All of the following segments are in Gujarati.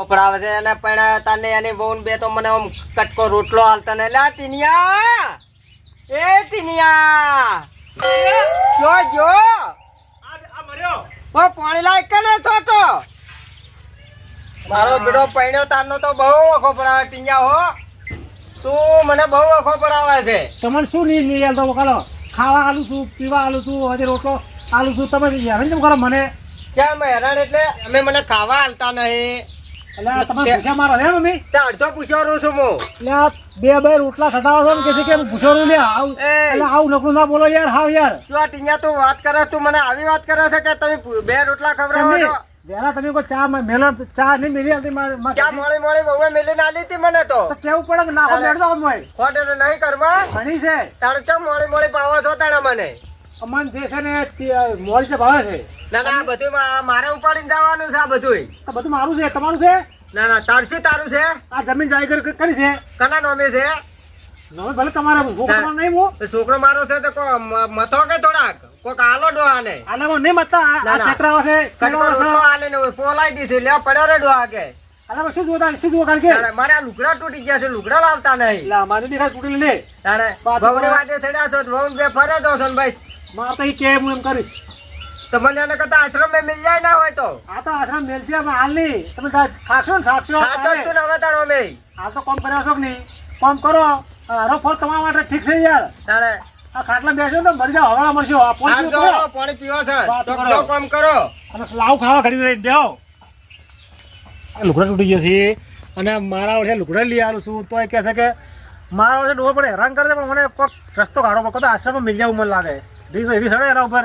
ઓપડાવે છે અને પણ તને એની બહુ બે તો મને આમ કટકો રોટલો હાલતા ને. લા ટીનિયા! એ ટીનિયા! જો જો! ઓ પાણી લાય કે ને તો મારો બેડો પૈણ્યો તારનો તો બહુ ઓખો પડાવે ટીનિયા હો. તું મને બહુ ઓખો પડાવે છે. તમને શું નહીં નહીં તો કાલો ખાવા આલું છું પીવા આલું છું હજી રોટલો આલું છું તમે હેરાન કેમ કરો મને? કેમ હેરાન? એટલે અમે મને ખાવા હાલતા નહીં. બે બે રોટલા સટાવો છો કે લે આવું. એટલે આવું નકરું ના બોલો યાર હાવ યાર. શું આ તું વાત કરે તું મને આવી વાત કરે છે કે તમે બે રોટલા ખવડાવો તમને તમે કોઈ ચા મેલો ચા નહીં મેલી આવતી મારે ચા મોળી મોળી બહુએ મેલીને આલી હતી મને તો. કેવું પડે નાખો ચાલે. મોય ખોટે નહીં કરવા ઘણી છે. તારે મોળી મોળી પાવો છો તાણે મને? અમન જે છે ને તે છે ભાવે છે. ના ના બધું મારે ઉપાડીને જવાનું છે આ બધું તો બધું મારું છે તમારું છે? ના ના તાર શું તારું છે? આ જમીન જાયગર કરી છે? કના નોમે છે? નવે ભલે તમારે હું નહીં હું. છોકરો મારો છે તો કો કે થોડાક? કોક આલો આ- ના, આ ચક્રાવા છે કટકો ચક્રાવા રોટલો છે આલે ને પોલાઈ દીધી લે પડ્યો રે ડોહા કે. આનામાં શું જોતા શું જોવા કારણ કે? મારે આ લુગડા તૂટી ગયા છે લુગડા લાવતા નહીં. તૂટી લે. તાણે વાત વહુને કરો. છો તો બે ફરે દો ભાઈ. મારે તો એ કે હું એમ કરીશ? તો મને એને કરતા આશ્રમ મેં મિલ જાય ના હોય તો? આ તો આશ્રમ મેલ છે પણ હાલ નહીં. તમે થાકશો ને થાકશો સાચો તો તું ને હવે તારો મેં હાલ તો કોમ કર્યા છો કે નહીં? કોમ કરો. હરો ફળ તમારા માટે ઠીક છે યાર. તાણે. આ ખાટલા બેસો તો મરી જાવ હવાળા મળશો આ પોણી કરો પાણી પીવો છે. તો કામ કરો. અને લાવ ખાવા ખડી રહી બેહો. આ લુગડા તૂટી ગયા છે. અને મારા વર્ષે લુગડા લઈ આવું છું. તો એ કહે છે કે મારા વર્ષે ડોહો પડે. હેરાન કરે પણ મને કોઈક રસ્તો કાઢો પડે. આશ્રમમાં મિલ જવું મને લાગે. રીસ એવી સડે એના ઉપર.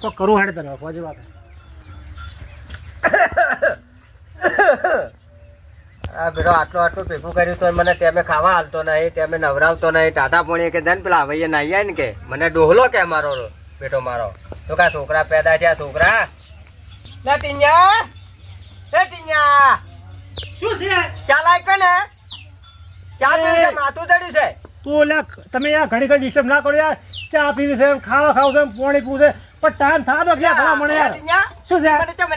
તો કરું હેડે તને ફોજી વાત આ બેડો આટલું આટલું ભેગું કર્યું તો મને ટેમે ખાવા હાલતો નહીં ટેમે નવરાવતો નહીં ટાટા પોણી કે ધન પેલા ભાઈએ નાઈ જાય ને કે? મને ડોહલો કે મારો બેટો મારો. તો કા છોકરા પેદા થયા છોકરા? ના ટીન્યા એ ટીન્યા શું છે? ચાલાય કને? ને ચા પીવી માથું ચડ્યું છે. તું ઓલા તમે યાર ઘડી ઘડી ડિસ્ટર્બ ના કરો યાર. ચા પીવી છે ખાવા ખાવ છે પાણી પીવું છે પણ ટાઈમ થા તો ક્યાં ઘણા મને યાર? શું છે? મને ચમ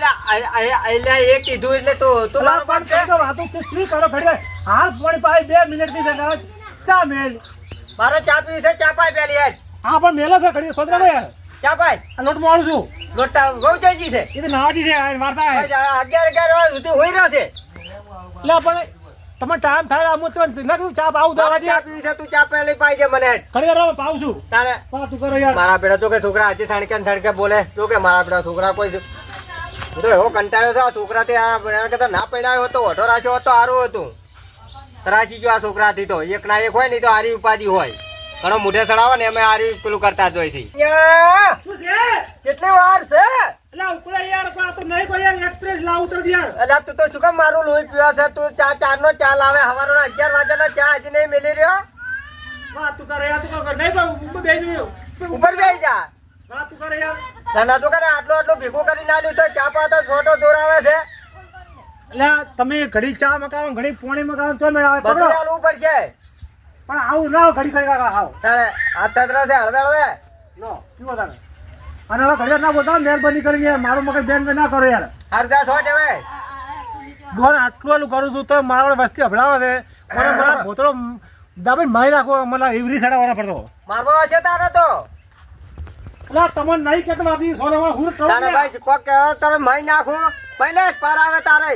એલા એ કીધું એટલે તો તું મારો પણ કે તો વાતો છે, શું કરો ઘડી? હાલ પાણી પાઈ 2 મિનિટથી છે, ચા મેલ. મારે ચા પીવી છે ચા પાય પેલી યાર. હા પણ મેલે છે ઘડી સોદરા યાર. ચા આ લોટમાં આવું છું. લોટ બહુ જઈજી છે. એ તો નાવાજી છે વાર્તા હે. બસ આ અગિયાર અગિયાર વાગ્યા સુધી હોઈ રહ્યો છે. એટલે પણ તમે ટાઈમ થાય હું તમને લખું ચા પાવું મારે દાવાજી ચા પીવી છે તું? ચા પહેલી પાઈ દે મને. ઘડી વાર પાવું છું. તાણે વાતું કરો યાર. મારા પેડા તો કે છોકરા આજે થણકે થણકે બોલે. તો કે મારા પેડા છોકરા કોઈ હું તો એવો કંટાળ્યો છે આ છોકરા તે આ કરતા ના પડાયો હતો તો ઓઢો રાખ્યો હતો સારું હતું. તરાશી ગયો આ છોકરાથી તો. એક ના એક હોય ને તો આરી ઉપાધિ હોય. ઘણો મોઢે ચડાવો ને અમે આરી પેલું કરતા જ હોય છે? કેટલી વાર છે? એટલે ઉપડે યાર આ તો નહીં કોઈ યાર એક્સપ્રેસ લાવ ઉતર દે યાર. અલ્યા તું તો શું કામ મારું લોહી પીવા છે? તું ચા ચાર નો ચા લાવે હવારો અગિયાર વાગ્યાનો ચા હજી નહીં મેલી રહ્યો? કરે યાર તું કરો. નહીં ભાઈ ઉપર બેસી ઉપર બેસી જા. વાતું કરે યાર. નાના તો કરે આટલું આટલું ભેગું કરી ના લીધો ચા પાતા છોટો દોરાવે છે. એટલે તમે ઘડી ચા મકાવો ઘડી પોણી મકાવો તો મેળવે બધું ચાલવું પડશે. પણ આવું ના ઘડી ઘડી કાકા આવો. હાથ તતરા છે હળવે હળવે. નો પીવો તારે. અને હવે ઘડી વાર ના બોલતા મહેરબાની કરીને યાર મારું મગજ બેન ના કરો યાર. હરદા છોટ હવે? બોલ આટલું કરું છું તો મારા વસ્તી અભડાવે છે. મને મારા ભોતળો દાબીને મારી નાખો મને એવરી સાડા વાળા પડતો મારવો છે તારે તો. એટલે તમને નહીં કહેતો બાપજી સોનામાં હું કહું તારે ભાઈ કોક કે તારે મારી નાખું. પહેલે જ પાર આવે તારે.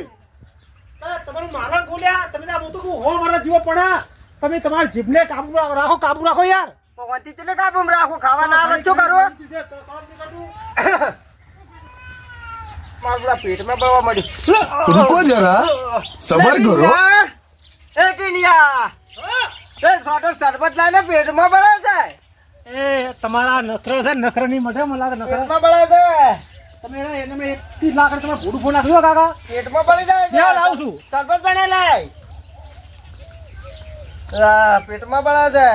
તમારું મારણ બોલ્યા તમે આ બધું હો મારા જીવો પડ્યા તમે તમારા જીભને કાબુ રાખો કાબુ રાખો યાર. એ તમારા નખરા છે નખરા ની મઠે મને લાગે નખરા. બળે તમે એને મેં એકથી લાગે તમે ભૂડું ફોન નાખ્યો પેટમાં બળી જાય ત્યાં લાવું છું. સરબત બને લાય. પેટમાં બળે છે.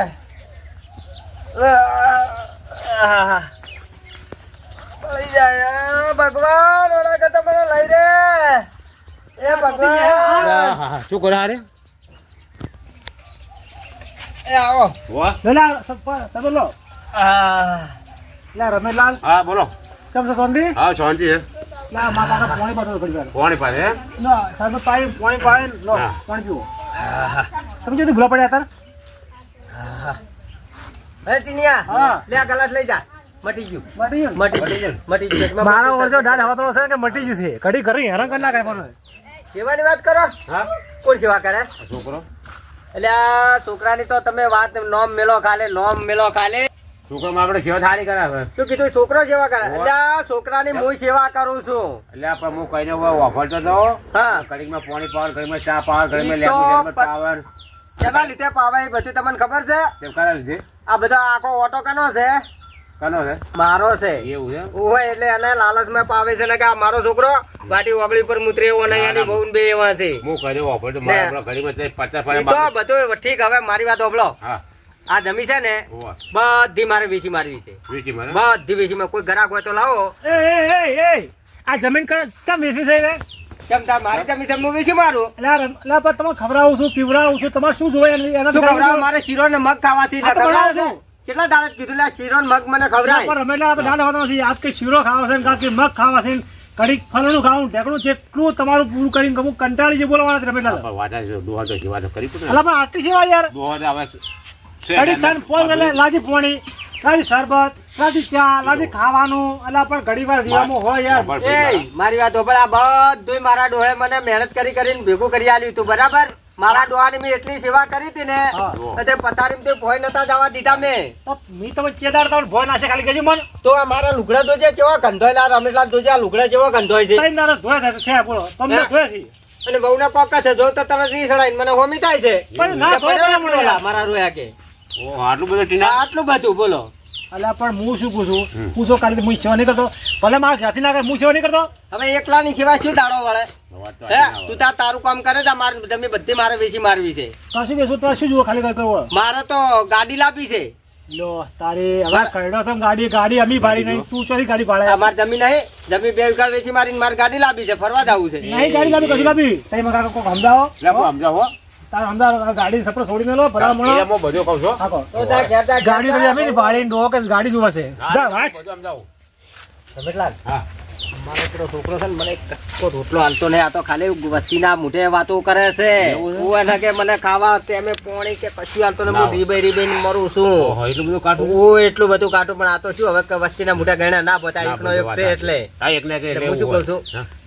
બળી જાય ભગવાન ઓલા કરતા મને લઈ રે એ ભગવાન શું કરે હારે એ આવો વાહ લેલા સબો લો લે રમેશલાલ હા બોલો ચમ છો સોંધી હા. શાંતિ છે ના મારા કાકા પાણી બતાવો ઘડી વાર કોણ પાસે ના સાહેબ પાણી પાણી પાણી લો પાણી પડ્યા તાર અરે ટીનિયા? લે આ ગ્લાસ લઈ જા. મટી ગયું. મટી ગયું? મટી ગયું. મટી ગયું. પેટમાં વર્ષો ગયું. હવા તો છે કે મટી ગયું છે? ઘડી કરી હેરાન કરી નાખે મને. સેવાની વાત કરો. હા? કોણ સેવા કરે? છોકરો. એટલે આ છોકરાની તો તમે વાત નોમ મેલો ખાલે નોમ મેલો ખાલે. છોકરો માં સેવા થાળી કરાવે. શું કીધું? છોકરો સેવા કરે? એટલે આ છોકરાની હું સેવા કરું છું. એટલે હું કહીને હા કડીમાં પાણી પાવર કડીમાં ચા પાવર કડીમાં તો પ- પાવર. કેના લીધે પાવા એ બધું તમને ખબર છે? લીધે? આ બધો આખો ઓટો કનો છે? કનો છે? મારો છે. એવું છે? ઓય એટલે એને લાલચમાં પાવે છે ને કે આ મારો છોકરો વાટી ઓગળી પર મુતરે એવો નહીં એની બહુ બે એવા છે. હું કર્યો. મારા તે પચાસ તો બધું ઠીક હવે મારી વાત ઓબળો હા. આ જમી છે ને બધી મારે વેચી મારવી છે. બધી વેચી માં કોઈ ગ્રાહક હોય તો લાવો. એ એ એ એ આ જમીન કર કેમ વેચવી છે છે મારું એટલે તમે ખવડાવું છું પીવડાવું છું તમારે શું જોવે એના શું ખવડાવ? મારે શીરો ને મગ ખાવાથી હા, તો ખવડાવે બનાવો છે. કેટલા દાડે કીધું શીરો ને મગ મને ખવડાય. રમેલા હોતા નથી આજ કે શીરો ખાવા છે ને કાં કે મગ ખાવા છે ને કડીક ફલનું ખાવું ઢેકણું જેટલું તમારું પૂરું કરીને કહું કંટાળી જે બોલવાના રમેલા દોહા તો કરી પણ આટલી સેવા યાર. દોહા કડીક લાજી પોણી. લાજી શરબત લાજી ચા લાજી ખાવાનું. અલા પણ ઘડી વાર હોય યાર. એ મારી વાત આ બધુંય મારા ડોહે મને મહેનત કરી કરીને ભેગું કરી આલ્યું તું બરાબર? મારા ડોહાની મેં એટલી સેવા કરી હતી ને તે પથારી તે ભોય નતા જવા દીધા મેં. તો મી તમે ચેદાર તમને ભોય નાશે ખાલી કહેજો મન. તો આ મારા લુગડા જોજે કેવા ગંધોયલા રમેશલાલ જોજે આ લુગડા જેવો ગંધોય છે. તઈ નારા ધોય થાય છે બોલો. તમને ધોય છે? અને બહુ ના કોકા છે જો તો તરત સડાય મને હોમી થાય છે. પણ ના ધોય. મારા રોયા કે. ઓહ, આટલું બધું ટીના? આટલું બધું બોલો. અલ્યા પણ હું શું પૂછું? પૂછો કાલે હું સેવા નહીં કરતો. ભલે મારા જાતિ ના હું સેવા નહીં કરતો. હવે એકલાની સેવા શું દાડો વળે? હે તું તાર તારું કામ કરે છે મારે તમે બધી મારે વેચી મારવી છે. કશું તો શું જુઓ ખાલી કરવો મારે તો ગાડી લાવી છે. લો તારે હવે કઈડો તો ગાડી ગાડી અમી ભાડી નહીં તું ચોરી ગાડી ભાડે. અમારે જમીન નહીં જમીન બે વીઘા વેચી મારીને મારે ગાડી લાવી છે ફરવા જવું છે. નહીં ગાડી લાવી કશું લાવી તઈ મગા કોક સમજાવો. સમજાવો. તાર સમજાવો ગાડી સપડો છોડી મેલો ભલા એ મળો હું કહું છું. તો જા ઘેર ગાડી તો અમે ભાડી ડો ગાડી જોવા છે. જા હું વાંચ. બધું હા. મારો પેલો છોકરો છે ને મને કશો રોટલો હાલતો નહીં. આ તો ખાલી વસ્તીના મોઢે વાતો કરે છે. હું એને કે મને ખાવા કે અમે પોણી કે કશું હાલતો નહીં. હું ના. રીબાઈ રીબાઈ મરું છું. એટલું બધું કાઢું? હું એટલું બધું કાઢું પણ આ તો શું હવે વસ્તીના મોઢે ગણ્યા. ના પોતા એકનો એક છે એટલે. હા, એકને હું શું કહું છું.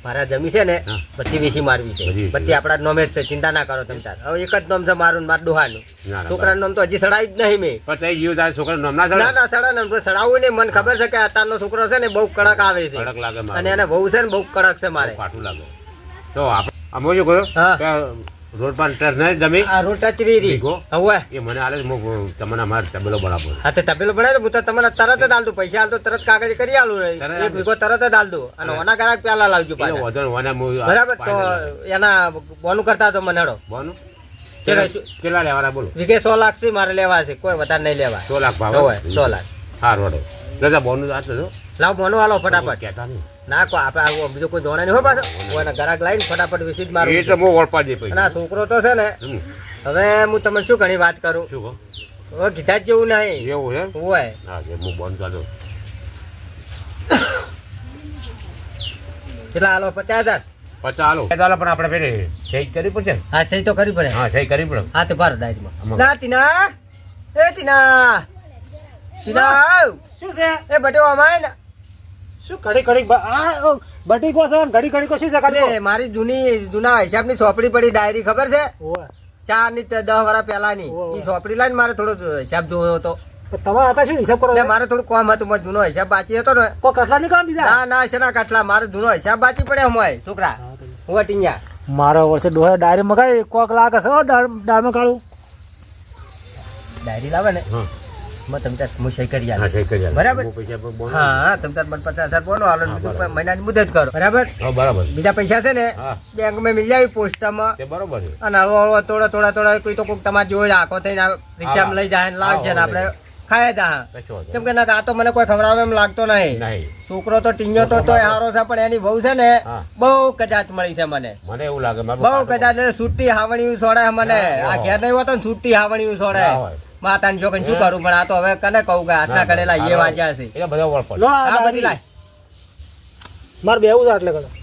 મારા જમી છે ને પછી બધી વેચી મારવી છે. બધી બધી આપણા નોમે જ છે ચિંતા ના કરો તમે તાર. હવે એક જ નોમ છે મારું માર મારું ડોહાનું ના, ના, છોકરાનું નામ તો હજી સડાવી જ નહીં મેં. પણ ગયું તારા છોકરા નામ ના? ના સડા ને સડાવું ને મને ખબર છે કે અત્યારનો છોકરો છે ને બહુ કડક આવે છે. કડક લાગે અને એને બહુ છે ને બહુ કડક છે મારે. બહુ લાગે. તો આપણે આમ શું કર્યું? રોડ પર ટ્રેસ નહીં આ રોટા ચીરી રી ભીગો? હવે એ મને આલે હું તમને અમારે તબેલો બરાબર હા તે બનાવે તો હું તો તમને તરત જ આલતું પૈસા આલતો તરત કાગળ કરી આલું એક. વીઘો તરત જ આલતું અને ઓના ગ્રાહક પેલા લાવજો પાછા. બરાબર તો એના બોનું કરતા તો મને હેડો. બોનું? કેટલા લેવાના બોલો? વીઘે સો લાખ છે મારે લેવા છે. કોઈ વધારે નહીં લેવા. સો લાખ ભાવ? સો લાખ. હા રોડે. દાદા બોનું. લાવ આલો ફટાફટ. કહેતા નહીં. ના કોઈ આપણે આવું બીજો કોઈ જોણે નહીં હોય પાછો. હું એના ગ્રાહક લાવીને ફટાફટ વિસિટ મારું એ તો બહુ ઓળપા દે આ છોકરો તો છે ને હવે હું તમને શું ઘણી વાત કરું? શું કહો? હવે કીધા જ જેવું નહીં. એવું એમ હોય. હા કે હું બંધ ચાલુ કેટલા હાલો પચાસ હજાર? પચાસ હાલો ચાલો પણ આપણે પેલી સહી કરવી પડશે હા સહી તો કરવી પડે. હા સહી કરવી પડે. હા તો પારો ડાયરીમાં. ના ટીના. એ ટીના. ટીના. શું છે? એ બટેવો અમાય ને. શું ઘડી ઘડી આ બટી કો છે ઘડી ઘડી કો શું છે મારી જૂની જૂના હિસાબની ચોપડી પડી ડાયરી ખબર છે? ચારની દસ વર્ષ પહેલાની. એ ચોપડી લાઈને મારે થોડો હિસાબ જોયો હતો. હતા શું હિસાબ કરો મારે થોડું કોમ હતું મારો જૂનો હિસાબ બાકી હતો ને. કોઈ કટલા નહીં કામ બીજા? ના ના શેના કાટલા. મારે જૂનો હિસાબ બાકી પડે હમણાં છોકરા. હું અટીયા. મારો વર્ષે ડોહે ડાયરી મગાવી કોક લાગે છે હો દાળ કાળું. ડાયરી લાવે ને? મેં તમે ત્યાં હું સહી કરી હા સહી કરી બરાબર. હું પૈસા બોન હા હા તમે તાર મને પચાસ હજાર બોલો હાલો ને હા, બીજું બરાબર. મહિનાની મુદત કરો. બરાબર? બરાબર. બીજા પૈસા છે ને હા. બેંકમાં મિલ જાય પોસ્ટમાં. તે અને હળવો હળવો થોડા થોડા થોડા કોઈ તો કોઈક તમારે જોઈ આખો થઈને આ રિક્ષામાં લઈ જાય ને લાવશે ને આપણે ખાય જા કેમ કે ના આ તો મને કોઈ ખવડાવે એમ લાગતો નહીં. છોકરો તો ટીંગો તો તોય હારો છે પણ એની વહુ છે ને બહુ કજાત મળી છે મને. મને એવું લાગે બહુ કજાત એટલે હાવણી સોડે મને. આ ઘેર નહીં હોતો ને છૂટી હાવણી સોડે. માતાની છોકરીને શું કરું પણ આ તો હવે કને કહું કે હાથના કડેલા એ વાંચ્યા છે? એટલે બધા ઓળખો. આ બધી લાય. મારે બેવું છે એટલે કદાચ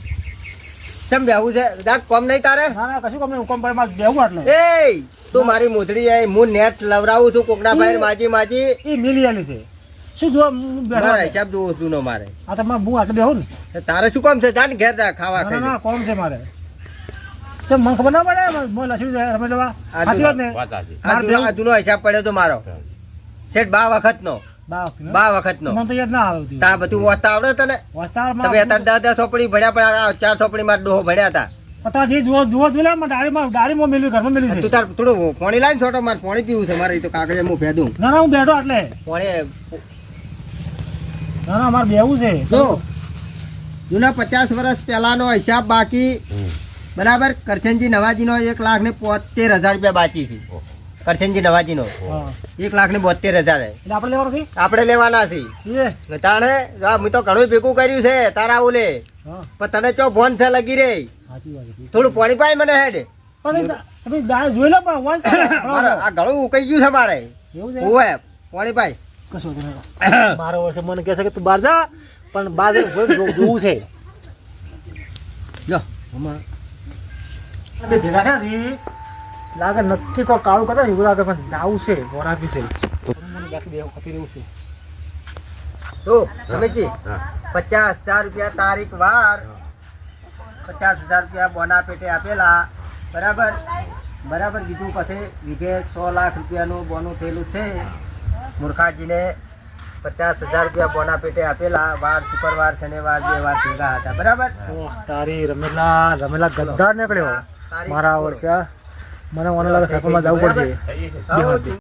કેમ બેવું છે? જા કોમ નહીં તારે? ના ના કશું કોમ નહીં કોમ પડે મારે બેવું એટલે એ તું મારી મોથડી આય હું નેટ લવરાવું છું કોકડા ભાઈ માજી માજી. એ મિલિયન છે. શું જો હું મારા હિસાબ જોવું છું નો મારે. આ તો મારે હું આટલે બેહું ને. તારે શું કોમ છે? જાન ને ઘેર જા ખાવા ખાઈ ના કોમ છે મારે. ચમ મને ખબર ના પડે? મને લસી છે બાબા આ. સાચી વાત ને? આ જૂનો હિસાબ પડ્યો તો મારો. શેઠ બા વખત નો બા વખતે ને? મને તો યાદ ના આવતી તા બધું. વાંચતા આવડે તને? તમે અત્યારે દસ દસ ચોપડી ભણ્યા પણ આ ચાર ચોપડી માં ડોહો ભણ્યા હતા. પતા જે જુઓ જુઓ જોઈ ડારી માં ડારી માં મેલ્યું ઘરમાં મેલ્યું તું છે. તાર થોડું પાણી લાવીને છોટો મારે પાણી પીવું છે મારે તો કાગળ હું ભેદું. ના ના હું બેઠો એટલે પાણી ના ના મારે બેવું છે. જો. જૂના પચાસ વર્ષ પહેલાનો હિસાબ બાકી. બરાબર? કરશનજી નવાજીનો એક લાખ ને પોતેર હજાર રૂપિયા બાકી છે. કરશનજી નવાજીનો. હા એક લાખ ને બોતેર હજાર આપણે લેવાનું છે? આપણે લેવાના છે. એ. તાણે આ મેં તો ઘણું ભેગું કર્યું છે તારા ઓલે. હા. પણ તને ચો ફોન છે લગી રે? થોડું પાણી પાય મને હેડ. આ ઘણું ઉકાઈ ગયું છે મારે. ઓવે પાણી પાય. કશો મારો વર્ષે મને કહે છે કે તું બહાર જા પણ બહાર જોવું છે. જો. હમણાં બે ભેગા થયા છીએ લાગે નક્કી કોઈ કાળું કરે ને એવું લાગે પણ જાવું છે મોરાફી છે મને બાકી બે ખપી રહ્યું છે. તો રમેશજી પચાસ હજાર રૂપિયા તારીખ વાર. પચાસ હજાર રૂપિયા બોના પેટે આપેલા. બરાબર? બરાબર બીજું પછી વીઘે સો લાખ રૂપિયાનું બોનું થયેલું છે. મૂર્ખાજીને પચાસ હજાર રૂપિયા બોના પેટે આપેલા. વાર શુક્રવાર શનિવાર બે વાર ભેગા હતા. બરાબર? તારી રમેલા રમેલા ગદ્દાર નીકળ્યો. મારા વર્ષે મને મને લાગે સફરમાં જવું પડશે.